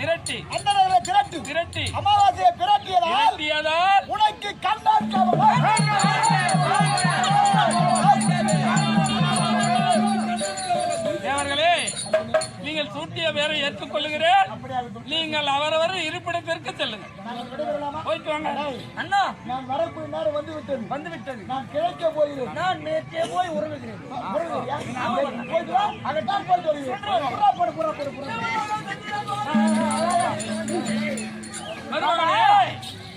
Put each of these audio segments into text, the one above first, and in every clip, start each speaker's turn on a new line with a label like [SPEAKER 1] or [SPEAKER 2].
[SPEAKER 1] மிரட்டி.
[SPEAKER 2] அண்ணனை திரட்டு.
[SPEAKER 1] திரட்டி.
[SPEAKER 2] அமாவாசையை பிரட்டியதால்
[SPEAKER 1] திரட்டியதால்
[SPEAKER 2] உனக்கு கண்ணான்
[SPEAKER 1] தேவர்களே நீங்கள் சூட்டிய பேரை ஏற்றுக்கொள்ளுகிறேன். நீங்கள் அவரவர் இருப்பிடத்திற்கு செல்லுங்கள். போயிட்டு வாங்க.
[SPEAKER 3] அண்ணா
[SPEAKER 2] நான் வரக்கூடிய நேரம் வந்து விட்டது
[SPEAKER 3] வந்து விட்டது
[SPEAKER 2] நான் கிழக்க போகிறேன்.
[SPEAKER 3] நான் நேற்றே போய் உறவுகிறேன்
[SPEAKER 2] போயிட்டு வா. அங்கதான் போயிட்டு வருகிறேன்.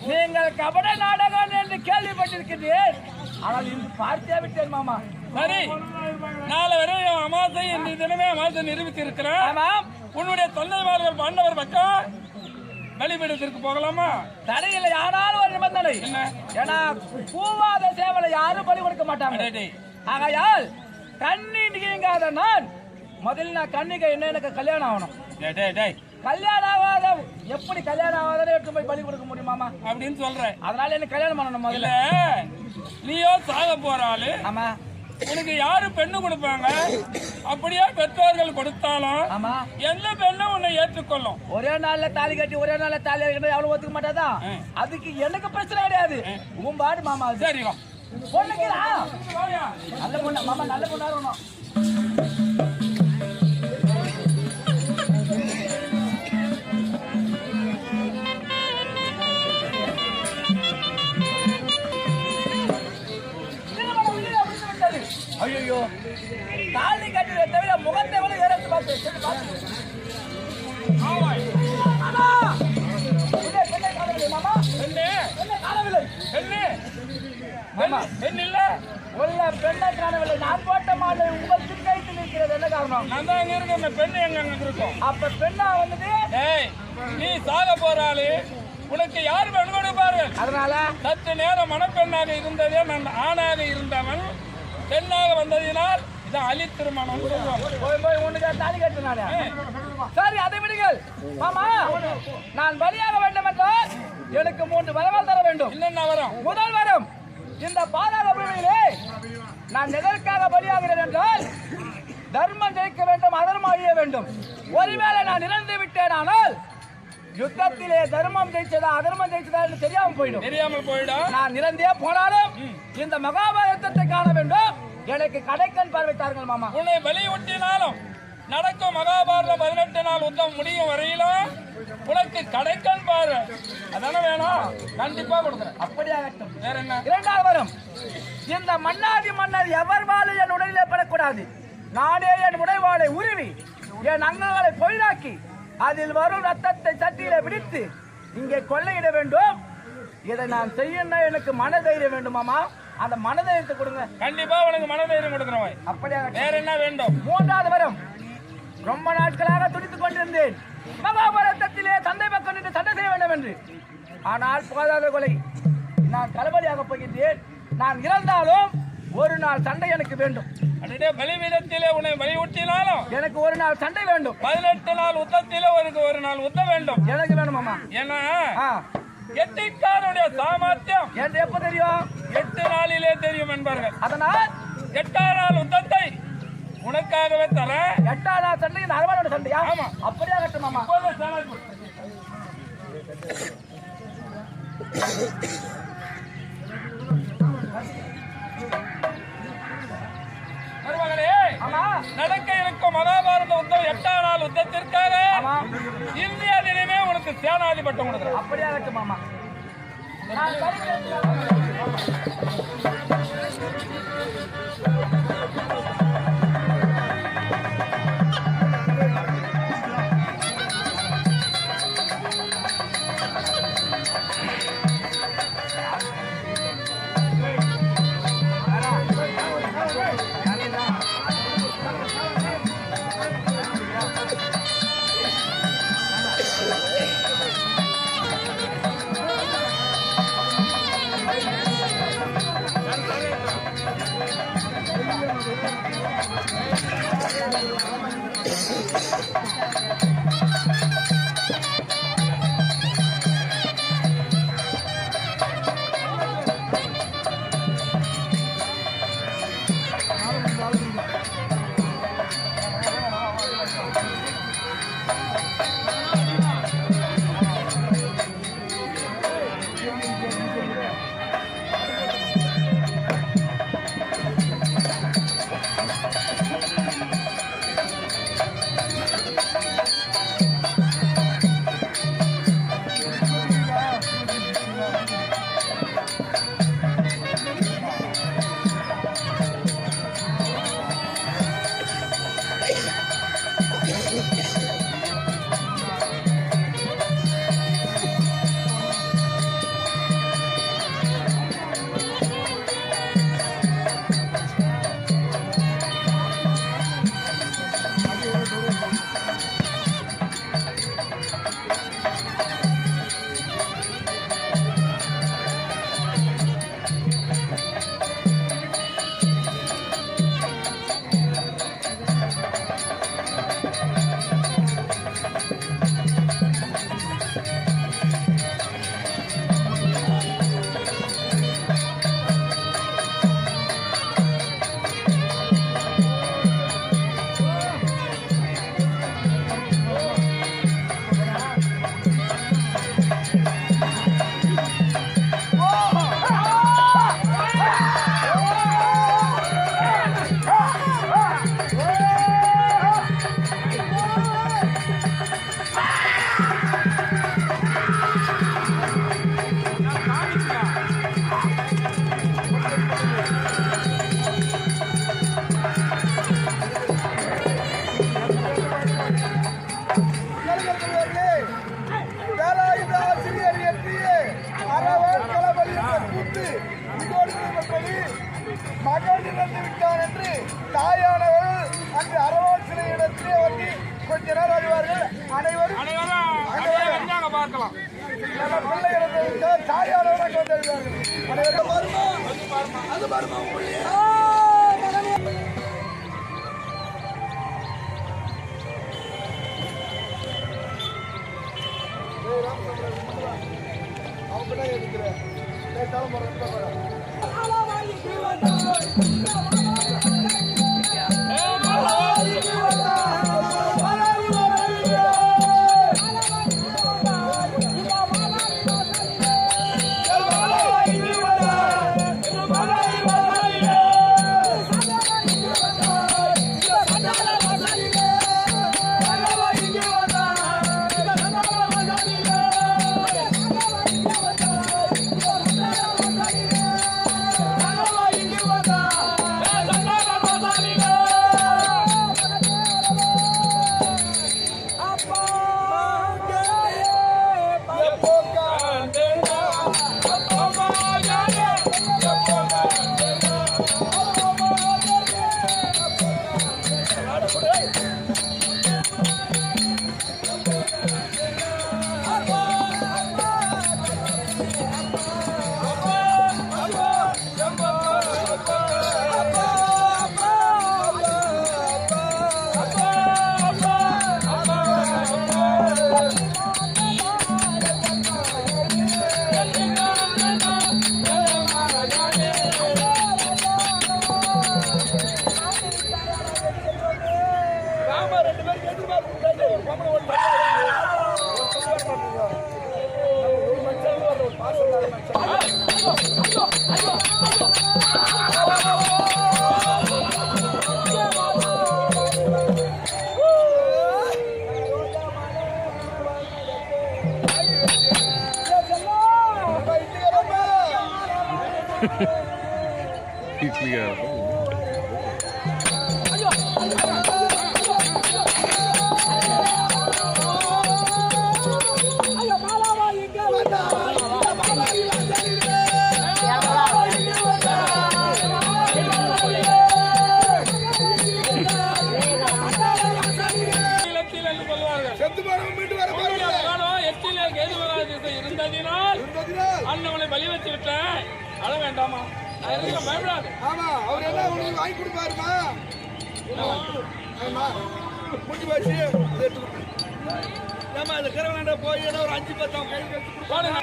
[SPEAKER 3] நீங்கள் கபட நாடகம் என்று கேள்விப்பட்டிருக்கிறேன் ஆனால் இன்று பார்த்தே விட்டேன் மாமா.
[SPEAKER 1] சரி. நாளை வரை அமாசை இன்று தினமே அமாசை நிரூபித்து இருக்கிறேன்
[SPEAKER 3] ஆமாம்
[SPEAKER 1] உன்னுடைய தொல்லைமார்கள் பாண்டவர் பக்கம் பலிபீடத்திற்கு போகலாமா?
[SPEAKER 3] தடையில்லை. ஆனால் ஒரு நிபந்தனை.
[SPEAKER 1] என்ன?
[SPEAKER 3] ஏன்னா பூவாத சேவலை யாரும் பலி கொடுக்க மாட்டாங்க. ஆகையால் கண்ணி நீங்காத நான் முதல்ல நான் கண்ணிக்கு என்ன எனக்கு கல்யாணம் ஆகணும்.
[SPEAKER 1] டேய், டேய், டேய்,
[SPEAKER 3] கல்யாணம் ஆகாத எப்படி கல்யாணம் ஆகாத எடுத்து போய் பலி கொடுக்க முடியுமாமா?
[SPEAKER 1] அப்படின்னு சொல்றேன்.
[SPEAKER 3] அதனால எனக்கு கல்யாணம் பண்ணணும் முதல்ல
[SPEAKER 1] நீயோ சாக போற ஆளு.
[SPEAKER 3] ஆமா.
[SPEAKER 1] உனக்கு யாரு பெண்ணு கொடுப்பாங்க? அப்படியே பெற்றோர்கள் கொடுத்தாலும்
[SPEAKER 3] ஆமா.
[SPEAKER 1] எந்த பெண்ணும் உன்னை ஏற்றுக்கொள்ளும்?
[SPEAKER 3] ஒரே நாள்ல தாலி கட்டி ஒரே நாள்ல தாலி கட்டி அவளும் ஒத்துக்க மாட்டாதா. அதுக்கு எனக்கு பிரச்சனை கிடையாது. உன் பாடு மாமா
[SPEAKER 1] சரி வா.
[SPEAKER 3] பொண்ணுக்குதா நல்ல பொண்ணு மாமா நல்ல பொண்ணா இருக்கணும்.
[SPEAKER 1] உனக்கு யார் பெண் கொடுப்பார்கள்
[SPEAKER 3] அதனால
[SPEAKER 1] சற்று நேரம் மணப்பெண்ணாக இருந்ததே நான் ஆணாக இருந்தவன். பெண்ணாக வந்ததினால் அலி திருமணம்
[SPEAKER 3] சரி அதை விடுங்கள். மாமா நான் பலியாக வேண்டும் என்றால் எனக்கு மூன்று வரவால் தர வேண்டும்.
[SPEAKER 1] என்னென்ன வரும்?
[SPEAKER 3] முதல் வரம் இந்த பாதாள பூமியிலே நான் எதற்காக பலியாகிறேன் என்றால் தர்மம் ஜெயிக்க வேண்டும் அதர்மம் அழிய வேண்டும். ஒருவேளை நான் இறந்து விட்டேன் ஆனால் யுத்தத்திலே தர்மம் ஜெயிச்சதா அதர்மம் ஜெயிச்சதா என்று தெரியாம போயிடும்.
[SPEAKER 1] தெரியாமல் போயிடும்.
[SPEAKER 3] நான் இறந்தே போனாலும் இந்த மகாபாரதத்தை காண வேண்டும். எனக்கு கடைக்கண் பார்வை தாருங்கள் மாமா.
[SPEAKER 1] உன்னை வலியுறுத்தினாலும் நடக்கும் மகாபாரத பதினெட்டு நாள் யுத்தம் முடியும் வரையிலும் உனக்கு கடைக்கண் பாரு. அதானே வேணும் கண்டிப்பா கொடுக்குறேன்.
[SPEAKER 3] அப்படியாகட்டும்.
[SPEAKER 1] வேற என்ன?
[SPEAKER 3] இரண்டாவது வரும். இந்த மன்னாதி மன்னர் எவர் வாழை என் உடலிலே படக்கூடாது. நானே என் உடைவாளை உருவி என் அங்கங்களை பொய்தாக்கி அதில் வரும் ரத்தத்தை சட்டியில பிடித்து இங்கே கொள்ளையிட வேண்டும். இதை நான் செய்யணும் எனக்கு மனதைரியம் வேண்டுமாமா அந்த மனதைரியத்தை கொடுங்க.
[SPEAKER 1] கண்டிப்பா உனக்கு மனதைரியம் கொடுக்குறேன்
[SPEAKER 3] அப்படியாகட்டும்
[SPEAKER 1] வேற என்ன வேண்டும்?
[SPEAKER 3] மூன்றாவது வரம். ரொம்ப நாட்களாக துடித்துக் கொண்டிருந்தேன். மகாபாரதத்திலே தந்தை பக்கம் நின்று சண்டை செய்ய வேண்டும் என்று. ஆனால் போதாத கொலை. நான் தளபதியாக போகின்றேன். நான் இறந்தாலும் ஒரு நாள் சண்டை எனக்கு வேண்டும்.
[SPEAKER 1] பலிபீடத்திலே உன்னை வலியுறுத்தினாலும்
[SPEAKER 3] எனக்கு ஒரு நாள் சண்டை வேண்டும்.
[SPEAKER 1] பதினெட்டு நாள் யுத்தத்திலே உனக்கு ஒரு நாள் யுத்தம் வேண்டும்.
[SPEAKER 3] எனக்கு வேணுமாமா
[SPEAKER 1] ஏன்னா
[SPEAKER 3] ஆ.
[SPEAKER 1] எட்டிக்காரனுடைய சாமர்த்தியம்
[SPEAKER 3] என்று எப்ப தெரியும்?
[SPEAKER 1] எட்டு நாளிலே தெரியும் என்பார்கள்.
[SPEAKER 3] அதனால்
[SPEAKER 1] நாள் யுத்தத்தை உனக்காகவே தர.
[SPEAKER 3] எட்டாம் நாள் சண்டை இந்த அரவணோட சண்டையா
[SPEAKER 1] ஆமா.
[SPEAKER 3] மாமா.
[SPEAKER 1] சேனாதிபதி. மருமகளே
[SPEAKER 3] ஆமா.
[SPEAKER 1] நடக்க இருக்கும் மகாபாரத யுத்தம் எட்டாம் நாள் யுத்தத்திற்காக இந்தியா உனக்கு சேனாதிபட்டம் பட்டம் அப்படியே
[SPEAKER 3] அப்படியாகட்டும் மாமா. நான்
[SPEAKER 1] மகன்
[SPEAKER 4] இறந்து
[SPEAKER 2] விட்டான் என்று தாயானவர்கள் அன்று
[SPEAKER 4] அரவான் சிலை இடத்திலே வந்து கொஞ்ச நேரம்
[SPEAKER 1] அழுவார்கள் அனைவரும் பார்க்கலாம் பிள்ளை தாயானவர்கள் கொண்டு வந்து அனைவரும் அவங்க தான் இருக்கிற. கேட்டாலும் மறந்துட்டா மறந்து ராமா மனுஷன் ஒரு பாசம்
[SPEAKER 2] வச்சு விட்டேன் அழ வேண்டாமா? பயப்படாது.
[SPEAKER 1] ஆமா அவர் என்ன உங்களுக்கு வாங்கி கொடுப்பாருமா? ஆமா. முடிஞ்சு போச்சு. ஏம்மா, அந்த கரவலாண்ட போய் ஏதோ ஒரு அஞ்சு பத்து அவன் கையில் எடுத்து கொடு.
[SPEAKER 2] பாருங்க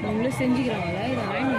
[SPEAKER 5] அவங்களும் செஞ்சுக்கிறாங்களா இதை வாங்கி